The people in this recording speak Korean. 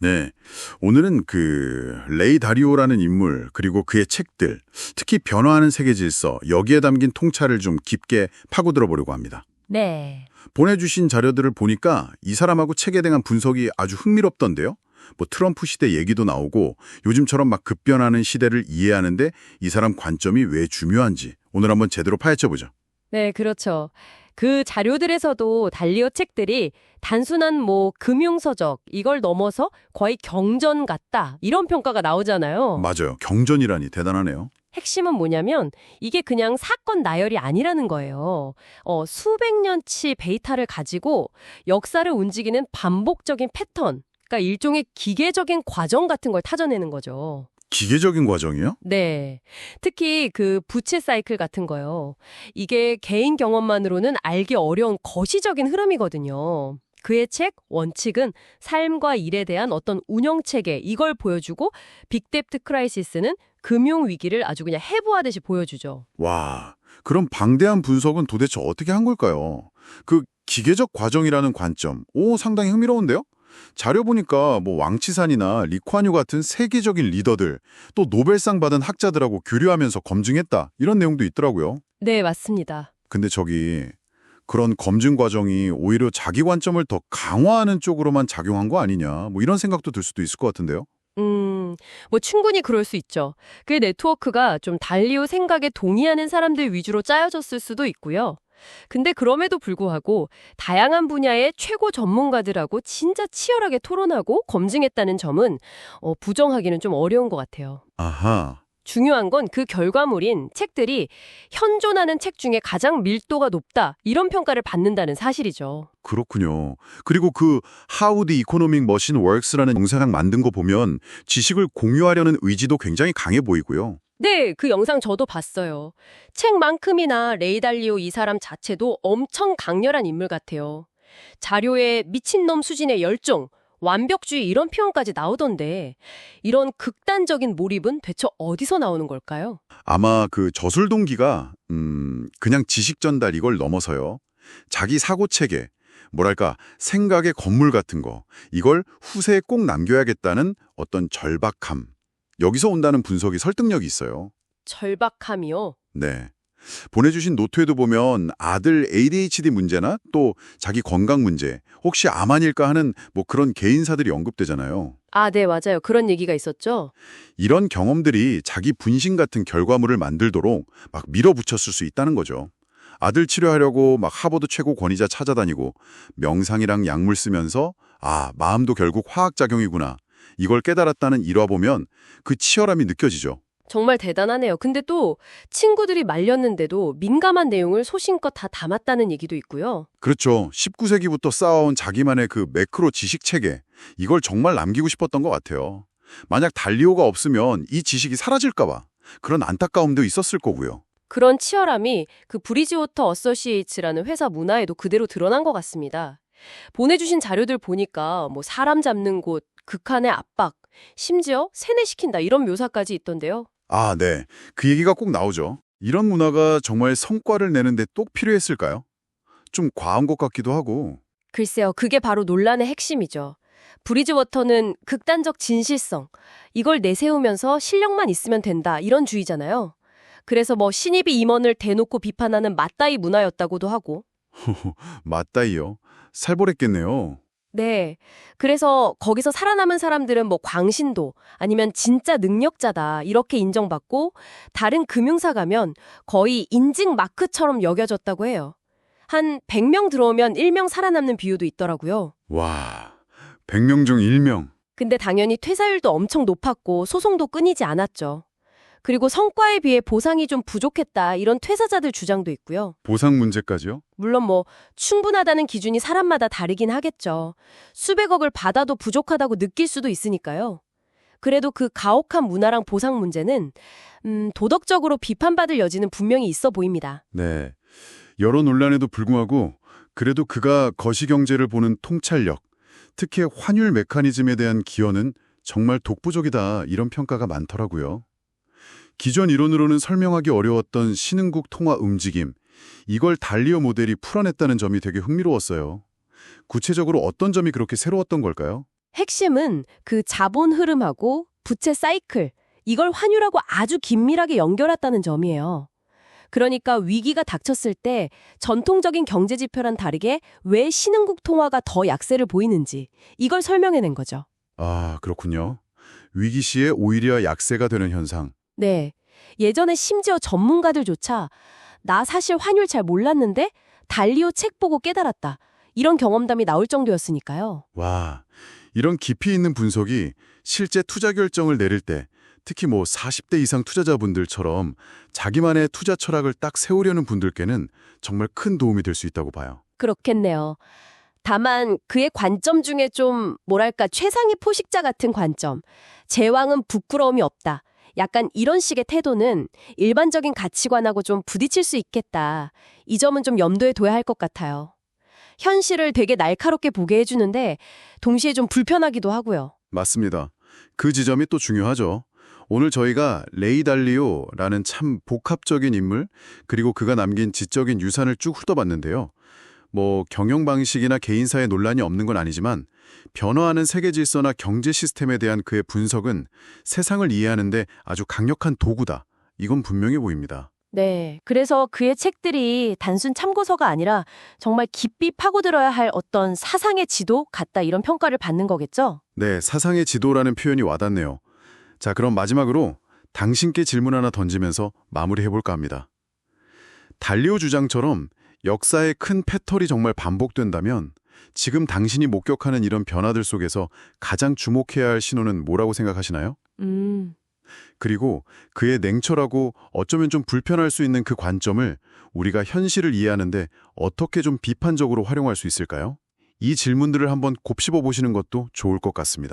네. 오늘은 그 레이 다리오라는 인물 그리고 그의 책들, 특히 변화하는 세계 질서, 여기에 담긴 통찰을 좀 깊게 파고들어 보려고 합니다. 네. 보내주신 자료들을 보니까 이 사람하고 책에 대한 분석이 아주 흥미롭던데요. 뭐 트럼프 시대 얘기도 나오고 요즘처럼 막 급변하는 시대를 이해하는데 이 사람 관점이 왜 중요한지 오늘 한번 제대로 파헤쳐보죠. 네, 그렇죠. 그 자료들에서도 달리오 책들이 단순한 뭐 금융서적 이걸 넘어서 거의 경전 같다 이런 평가가 나오잖아요. 맞아요. 경전이라니 대단하네요. 핵심은 뭐냐면 이게 그냥 사건 나열이 아니라는 거예요. 어, 수백 년치 데이터를 가지고 역사를 움직이는 반복적인 패턴, 그러니까 일종의 기계적인 과정 같은 걸 타져내는 거죠. 기계적인 과정이요? 네. 특히 그 부채 사이클 같은 거요. 이게 개인 경험만으로는 알기 어려운 거시적인 흐름이거든요. 그의 책 원칙은 삶과 일에 대한 어떤 운영 체계 이걸 보여주고 빅데프트 크라이시스는 금융 위기를 아주 그냥 해부하듯이 보여주죠. 와, 그럼 방대한 분석은 도대체 어떻게 한 걸까요? 그 기계적 과정이라는 관점, 오, 상당히 흥미로운데요? 자료 보니까 뭐 왕치산이나 리쿠아뉴 같은 세계적인 리더들, 또 노벨상 받은 학자들하고 교류하면서 검증했다, 이런 내용도 있더라고요. 네, 맞습니다. 근데 저기 그런 검증 과정이 오히려 자기 관점을 더 강화하는 쪽으로만 작용한 거 아니냐, 뭐 이런 생각도 들 수도 있을 것 같은데요. 음, 뭐 충분히 그럴 수 있죠. 그 네트워크가 좀 달리오 생각에 동의하는 사람들 위주로 짜여졌을 수도 있고요. 근데 그럼에도 불구하고 다양한 분야의 최고 전문가들하고 진짜 치열하게 토론하고 검증했다는 점은 어, 부정하기는 좀 어려운 것 같아요. 아하, 중요한 건 그 결과물인 책들이 현존하는 책 중에 가장 밀도가 높다 이런 평가를 받는다는 사실이죠. 그렇군요. 그리고 그 How the Economic Machine Works라는 영상 만든 거 보면 지식을 공유하려는 의지도 굉장히 강해 보이고요. 네, 그 영상 저도 봤어요. 책만큼이나 레이달리오 이 사람 자체도 엄청 강렬한 인물 같아요. 자료에 미친놈 수준의 열정, 완벽주의 이런 표현까지 나오던데 이런 극단적인 몰입은 대체 어디서 나오는 걸까요? 아마 그 저술 동기가 음 그냥 지식 전달 이걸 넘어서요. 자기 사고 체계, 뭐랄까 생각의 건물 같은 거 이걸 후세에 꼭 남겨야겠다는 어떤 절박함. 여기서 온다는 분석이 설득력이 있어요. 절박함이요. 네. 보내주신 노트에도 보면 아들 ADHD 문제나 또 자기 건강 문제, 혹시 암 아닐까 하는 뭐 그런 개인사들이 언급되잖아요. 아, 네, 맞아요. 그런 얘기가 있었죠. 이런 경험들이 자기 분신 같은 결과물을 만들도록 막 밀어붙였을 수 있다는 거죠. 아들 치료하려고 막 하버드 최고 권위자 찾아다니고 명상이랑 약물 쓰면서 아, 마음도 결국 화학작용이구나. 이걸 깨달았다는 일화 보면 그 치열함이 느껴지죠. 정말 대단하네요. 근데 또 친구들이 말렸는데도 민감한 내용을 소신껏 다 담았다는 얘기도 있고요. 그렇죠. 19세기부터 쌓아온 자기만의 그 매크로 지식 체계. 이걸 정말 남기고 싶었던 것 같아요. 만약 달리오가 없으면 이 지식이 사라질까 봐. 그런 안타까움도 있었을 거고요. 그런 치열함이 그 브리지워터 어서시에이츠라는 회사 문화에도 그대로 드러난 것 같습니다. 보내주신 자료들 보니까 뭐 사람 잡는 곳, 극한의 압박, 심지어 세뇌시킨다 이런 묘사까지 있던데요. 아, 네. 그 얘기가 꼭 나오죠. 이런 문화가 정말 성과를 내는데 꼭 필요했을까요? 좀 과한 것 같기도 하고. 글쎄요, 그게 바로 논란의 핵심이죠. 브리즈워터는 극단적 진실성, 이걸 내세우면서 실력만 있으면 된다 이런 주의잖아요. 그래서 뭐 신입이 임원을 대놓고 비판하는 맞다이 문화였다고도 하고. 맞다이요. 살벌했겠네요. 네. 그래서 거기서 살아남은 사람들은 뭐 광신도 아니면 진짜 능력자다 이렇게 인정받고 다른 금융사 가면 거의 인증 마크처럼 여겨졌다고 해요. 한 100명 들어오면 1명 살아남는 비율도 있더라고요. 와, 100명 중 1명. 근데 당연히 퇴사율도 엄청 높았고 소송도 끊이지 않았죠. 그리고 성과에 비해 보상이 좀 부족했다 이런 퇴사자들 주장도 있고요. 보상 문제까지요? 물론 뭐 충분하다는 기준이 사람마다 다르긴 하겠죠. 수백억을 받아도 부족하다고 느낄 수도 있으니까요. 그래도 그 가혹한 문화랑 보상 문제는 음, 도덕적으로 비판받을 여지는 분명히 있어 보입니다. 네. 여러 논란에도 불구하고 그래도 그가 거시경제를 보는 통찰력, 특히 환율 메커니즘에 대한 기여는 정말 독보적이다 이런 평가가 많더라고요. 기존 이론으로는 설명하기 어려웠던 신흥국 통화 움직임, 이걸 달리오 모델이 풀어냈다는 점이 되게 흥미로웠어요. 구체적으로 어떤 점이 그렇게 새로웠던 걸까요? 핵심은 그 자본 흐름하고 부채 사이클, 이걸 환율하고 아주 긴밀하게 연결했다는 점이에요. 그러니까 위기가 닥쳤을 때 전통적인 경제 지표랑 다르게 왜 신흥국 통화가 더 약세를 보이는지 이걸 설명해낸 거죠. 아, 그렇군요. 위기 시에 오히려 약세가 되는 현상. 네. 예전에 심지어 전문가들조차 나 사실 환율 잘 몰랐는데 달리오 책 보고 깨달았다. 이런 경험담이 나올 정도였으니까요. 와, 이런 깊이 있는 분석이 실제 투자 결정을 내릴 때 특히 뭐 40대 이상 투자자분들처럼 자기만의 투자 철학을 딱 세우려는 분들께는 정말 큰 도움이 될 수 있다고 봐요. 그렇겠네요. 다만 그의 관점 중에 좀 뭐랄까 최상의 포식자 같은 관점. 제왕은 부끄러움이 없다. 약간 이런 식의 태도는 일반적인 가치관하고 좀 부딪힐 수 있겠다. 이 점은 좀 염두에 둬야 할 것 같아요. 현실을 되게 날카롭게 보게 해주는데 동시에 좀 불편하기도 하고요. 맞습니다. 그 지점이 또 중요하죠. 오늘 저희가 레이 달리오라는 참 복합적인 인물 그리고 그가 남긴 지적인 유산을 쭉 훑어봤는데요. 뭐 경영 방식이나 개인사의 논란이 없는 건 아니지만 변화하는 세계 질서나 경제 시스템에 대한 그의 분석은 세상을 이해하는 데 아주 강력한 도구다. 이건 분명해 보입니다. 네. 그래서 그의 책들이 단순 참고서가 아니라 정말 깊이 파고들어야 할 어떤 사상의 지도 같다 이런 평가를 받는 거겠죠? 네, 사상의 지도라는 표현이 와닿네요. 자, 그럼 마지막으로 당신께 질문 하나 던지면서 마무리해볼까 합니다. 달리오 주장처럼 역사의 큰 패턴이 정말 반복된다면 지금 당신이 목격하는 이런 변화들 속에서 가장 주목해야 할 신호는 뭐라고 생각하시나요? 음. 그리고 그의 냉철하고 어쩌면 좀 불편할 수 있는 그 관점을 우리가 현실을 이해하는데 어떻게 좀 비판적으로 활용할 수 있을까요? 이 질문들을 한번 곱씹어 보시는 것도 좋을 것 같습니다.